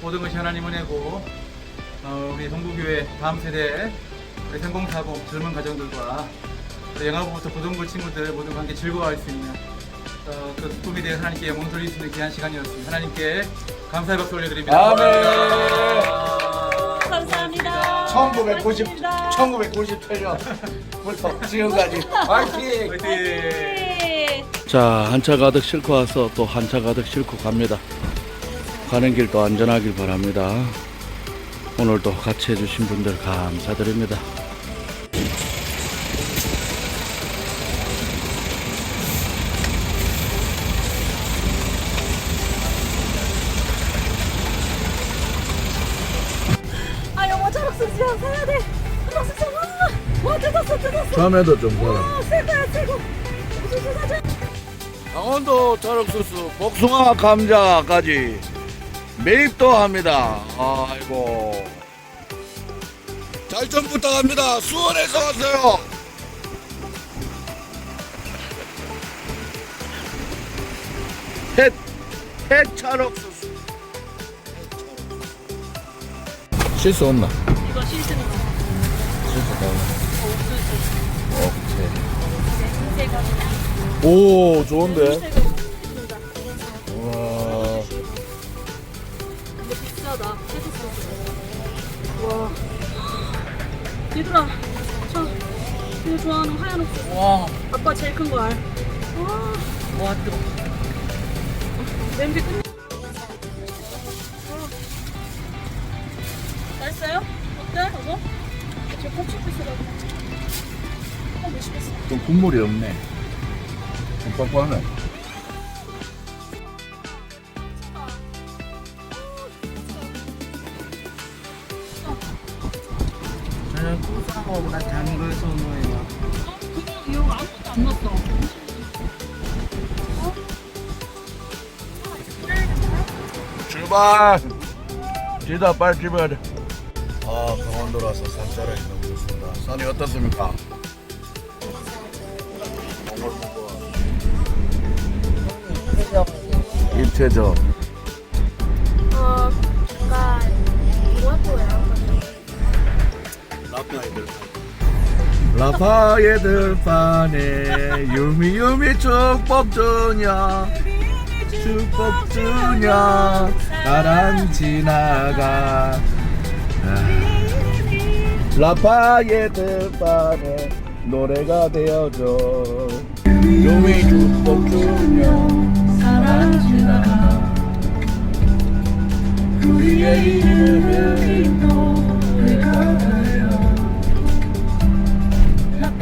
모든 것이 하나님 은혜고 어, 우리 동부교회 다음 세대 우리 성공사고 젊은 가정들과 또 영화부부터 고등부 친구들 모든 관계 즐거워할 수 있는 어, 그 꿈에 대해 하나님께 영광 돌릴 수 있는 귀한 시간이었습니다. 하나님께 감사의 박수 올려드립니다. 아멘. 감사합니다. 1990, 고맙습니다. 1997년부터 지금까지 화이팅! 화이팅! 네. 자, 한 차 가득 싣고 와서 또 한 차 가득 싣고 갑니다. 가는 길도 안전하길 바랍니다. 오늘도 같이 해주신 분들 감사드립니다. 아 영화 초록색이야 사야 돼. 초록색 와, 와 뜯었어 뜯었어. 자매도 좀 보라. 아, 새 거야 새 거. 무슨 사자? 강원도 자력수수 복숭아 감자까지 매입도 합니다. 아이고. 잘 좀 부탁합니다. 수원에서 왔어요. 햇, 햇 자력수수. 실수 없나? 이거 실수는 실수 없나? 새거. 오, 좋은데? 얘들아, 저 내가 좋아하는 하얀 옥수수. 와, 아빠 제일 큰 거 알. 와, 와 뜨거. 냄새 끝. 맛있어요? 어때? 이거? 저 kok축 비싸가지고. 어, 했어. 좀 국물이 없네. 좀 빡빡하네. 저는 고소하고보다 단걸 선호해요. 그냥 이거 아무것도 안 넣었어. 출발! 지다 빨리 집어야 돼. 아, 강원도라서 산자락이 너무 좋습니다. 산이 어떻습니까? 입체적. 어, 약간 뭐였어요? 라파의 들판에 유미 유미 축복 주냐? 축복 주냐? 나랑 지나가. 아, 라파의 들판에 노래가 되어줘. 유미 축복 주냐? 나랑 지나가. 우리의 이름을 노래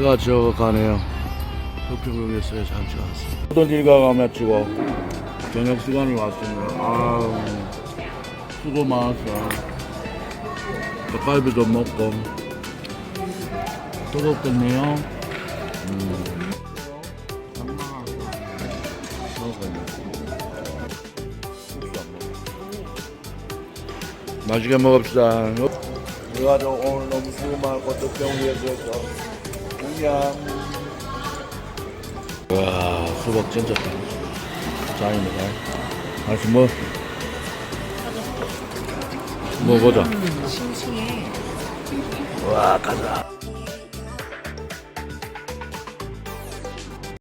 해가 지어가네요. 도평역에서 잠시 왔어요. 어떤 일가가 마치고 저녁 시간이 왔습니다. 아우 수고 많았어. 닭갈비도 먹고 뜨겁겠네요. 음. 맛있게 먹읍시다. 그래가지고 오늘 너무 수고 많고 도평역에서 그냥 와 수박 진짜 짱입니다. 다시 뭐 먹어보자. 와 가자